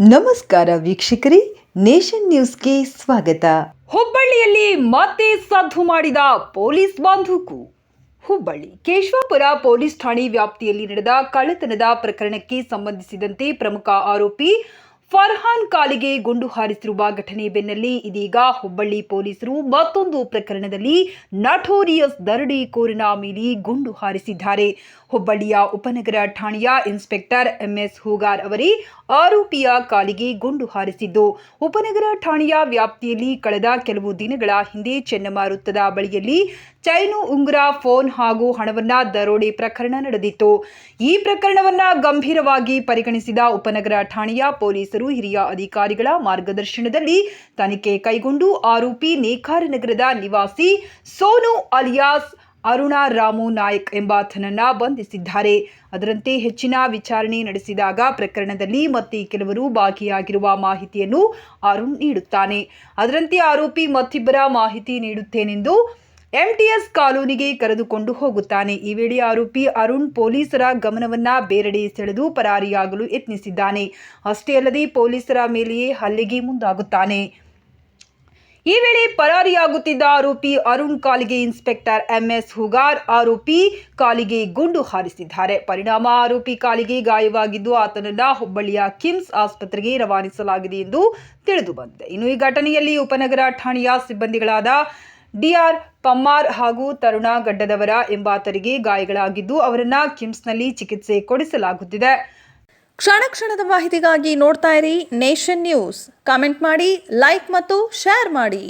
ನಮಸ್ಕಾರ ವೀಕ್ಷಕರೇ, ನೇಷನ್ ನ್ಯೂಸ್ಗೆ ಸ್ವಾಗತ. ಹುಬ್ಬಳ್ಳಿಯಲ್ಲಿ ಮತ್ತೆ ಸದ್ದು ಮಾಡಿದ ಪೊಲೀಸ್ ಬಾಂಧುಕು. ಹುಬ್ಬಳ್ಳಿ, ಕೇಶವಾಪುರ ಪೊಲೀಸ್ ಠಾಣೆ ವ್ಯಾಪ್ತಿಯಲ್ಲಿ ನಡೆದ ಕಳ್ಳತನದ ಪ್ರಕರಣಕ್ಕೆ ಸಂಬಂಧಿಸಿದಂತೆ ಪ್ರಮುಖ ಆರೋಪಿ ಫರ್ಹಾನ್ ಕಾಲಿಗೆ ಗುಂಡು ಹಾರಿಸಿರುವ ಘಟನೆ ಬೆನ್ನಲ್ಲೇ ಇದೀಗ ಹುಬ್ಬಳ್ಳಿ ಪೊಲೀಸರು ಮತ್ತೊಂದು ಪ್ರಕರಣದಲ್ಲಿ ನಟೋರಿಯಸ್ ದರೋಡೆಕೋರನ ಮೇಲೆ ಗುಂಡು ಹಾರಿಸಿದ್ದಾರೆ. ಹುಬ್ಬಳ್ಳಿಯ ಉಪನಗರ ಠಾಣೆಯ ಇನ್ಸ್ಪೆಕ್ಟರ್ ಎಂಎಸ್ ಹೂಗಾರ್ ಅವರೇ ಆರೋಪಿಯ ಕಾಲಿಗೆ ಗುಂಡು ಹಾರಿಸಿದ್ದು. ಉಪನಗರ ಠಾಣೆಯ ವ್ಯಾಪ್ತಿಯಲ್ಲಿ ಕಳೆದ ಕೆಲವು ದಿನಗಳ ಹಿಂದೆ ಚೆನ್ನಮ್ಮ ವೃತ್ತದ ಬಳಿಯಲ್ಲಿ ಚೈನು ಉಂಗುರ, ಫೋನ್ ಹಾಗೂ ಹಣವನ್ನ ದರೋಡೆ ಪ್ರಕರಣ ನಡೆದಿತ್ತು. ಈ ಪ್ರಕರಣವನ್ನ ಗಂಭೀರವಾಗಿ ಪರಿಗಣಿಸಿದ ಉಪನಗರ ಠಾಣೆಯ ಪೊಲೀಸರು ಹಿರಿಯ ಅಧಿಕಾರಿಗಳ ಮಾರ್ಗದರ್ಶನದಲ್ಲಿ ತನಿಖೆ ಕೈಗೊಂಡು ಆರೋಪಿ ನೇಕಾರನಗರದ ನಿವಾಸಿ ಸೋನು ಅಲಿಯಾಸ್ ಅರುಣಾ ರಾಮು ನಾಯಕ್ ಎಂಬಾತನನ್ನ ಬಂಧಿಸಿದ್ದಾರೆ. ಅದರಂತೆ ಹೆಚ್ಚಿನ ವಿಚಾರಣೆ ನಡೆಸಿದಾಗ ಪ್ರಕರಣದಲ್ಲಿ ಮತ್ತೆ ಕೆಲವರು ಭಾಗಿಯಾಗಿರುವ ಮಾಹಿತಿಯನ್ನು ಅರುಣ್ ನೀಡುತ್ತಾನೆ. ಅದರಂತೆ ಆರೋಪಿ ಮತ್ತಿಬ್ಬರ ಮಾಹಿತಿ ನೀಡುತ್ತೇನೆಂದು ಎಂಟಿಎಸ್ ಕಾಲೋನಿಗೆ ಕರೆದುಕೊಂಡು ಹೋಗುತ್ತಾನೆ. ಈ ವೇಳೆ ಆರೋಪಿ ಅರುಣ್ ಪೊಲೀಸರ ಗಮನವನ್ನ ಬೇರೆಡೆ ಸೆಳೆದು ಪರಾರಿಯಾಗಲು ಯತ್ನಿಸಿದ್ದಾನೆ. ಅಷ್ಟೇ ಅಲ್ಲದೆ ಪೊಲೀಸರ ಮೇಲೆಯೇ ಹಲ್ಲೆಗೆ ಮುಂದಾಗುತ್ತಾನೆ. ಈ ವೇಳೆ ಪರಾರಿಯಾಗುತ್ತಿದ್ದ ಆರೋಪಿ ಅರುಣ್ ಕಾಲಿಗೆ ಇನ್ಸ್ಪೆಕ್ಟರ್ ಎಂಎಸ್ ಹುಗಾರ್ ಆರೋಪಿ ಕಾಲಿಗೆ ಗುಂಡು ಹಾರಿಸಿದ್ದಾರೆ. ಪರಿಣಾಮ ಆರೋಪಿ ಕಾಲಿಗೆ ಗಾಯವಾಗಿದ್ದು ಆತನನ್ನ ಹುಬ್ಬಳ್ಳಿಯ ಕಿಮ್ಸ್ ಆಸ್ಪತ್ರೆಗೆ ರವಾನಿಸಲಾಗಿದೆ ಎಂದು ತಿಳಿದು ಬಂದಿದೆ. ಇನ್ನು ಈ ಘಟನೆಯಲ್ಲಿ ಉಪನಗರ ಠಾಣೆಯ ಸಿಬ್ಬಂದಿಗಳಾದ ಡಿಆರ್ ಪಮ್ಮಾರ್ ಹಾಗೂ ತರುಣ ಗಡ್ಡದವರ ಎಂಬಾತರಿಗೆ ಗಾಯಗಳಾಗಿದ್ದು ಅವರನ್ನ ಕಿಮ್ಸ್ನಲ್ಲಿ ಚಿಕಿತ್ಸೆ ಕೊಡಿಸಲಾಗುತ್ತಿದೆ. ಕ್ಷಣ ಕ್ಷಣದ ಮಾಹಿತಿಗಾಗಿ ನೋಡ್ತಾ ಇರಿ ನೇಷನ್ ನ್ಯೂಸ್. ಕಾಮೆಂಟ್ ಮಾಡಿ, ಲೈಕ್ ಮತ್ತು ಶೇರ್ ಮಾಡಿ.